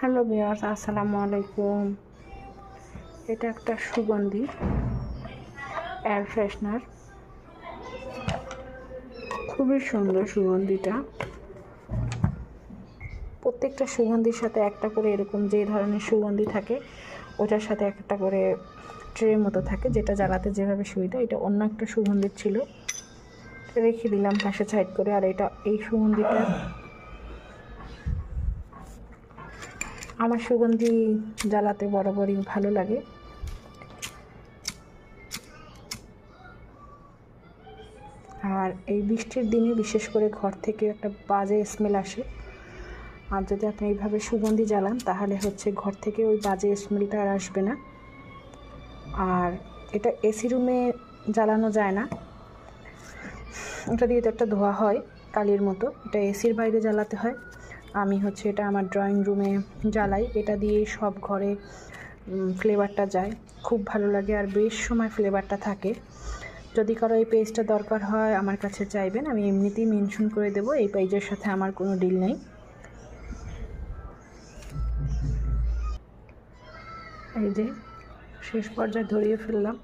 Hello বিয়ার্স আসসালামু আলাইকুম। এটা একটা সুগন্ধি এয়ার ফ্রেশনার খুবই সুন্দর সুগন্ধিটা। প্রত্যেকটা সুগন্ধির সাথে একটা করে এরকম যে ধরনের সুগন্ধি থাকে, ওটার সাথে একটা করে ট্রে মতো থাকে, যেটা জ্বালাতে যেভাবে সুবিধা, এটা অন্য একটা সুগন্ধির ছিল। রেখে দিলাম পাশে সাইড করে, আর এটা, এই সুগন্ধিটা আমার সুগন্ধি জ্বালাতে বরাবরই ভালো লাগে। আর এই বৃষ্টির দিনে বিশেষ করে ঘর থেকে একটা বাজে স্মেল আসে। আর যদি আপনি এইভাবে সুগন্ধি জ্বালান, তাহলে হচ্ছে ঘর থেকে ওই বাজে স্মেলটা আর আসবে না। আর এটা এসি রুমে জ্বালানো যায় না। এটা দিয়ে তো একটা ধোয়া হয়, কালির মতো। এটা এসির বাইরে জ্বালাতে হয়। আমি হচ্ছে এটা আমার ড্রয়িং রুমে জ্বালাই। এটা দিয়ে সব ঘরে ফ্লেভারটা যায়। খুব ভালো লাগে আর বেশ সময় ফ্লেভারটা থাকে। যদি কারও এই পেজটা দরকার হয়, আমার কাছে চাইবেন, আমি এমনিতেই মেনশন করে দেবো। এই পেজের সাথে আমার কোনো ডিল নেই। এই যে, শেষ পর্যায়ে ধরিয়ে ফেললাম।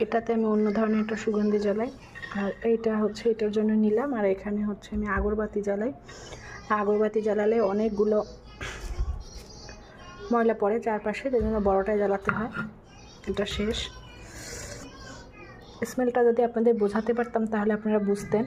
এটাতে আমি অন্য ধরনের একটা সুগন্ধি জ্বালাই। আর এইটা হচ্ছে, এটার জন্য নিলাম। আর এখানে হচ্ছে আমি আগরবাতি জ্বালাই। আগরবাতি জ্বালালে অনেকগুলো ময়লা পড়ে চারপাশে যে জন্য বড়োটাই জ্বালাতে হয়। এটা শেষ। স্মেলটা যদি আপনাদের বোঝাতে পারতাম, তাহলে আপনারা বুঝতেন।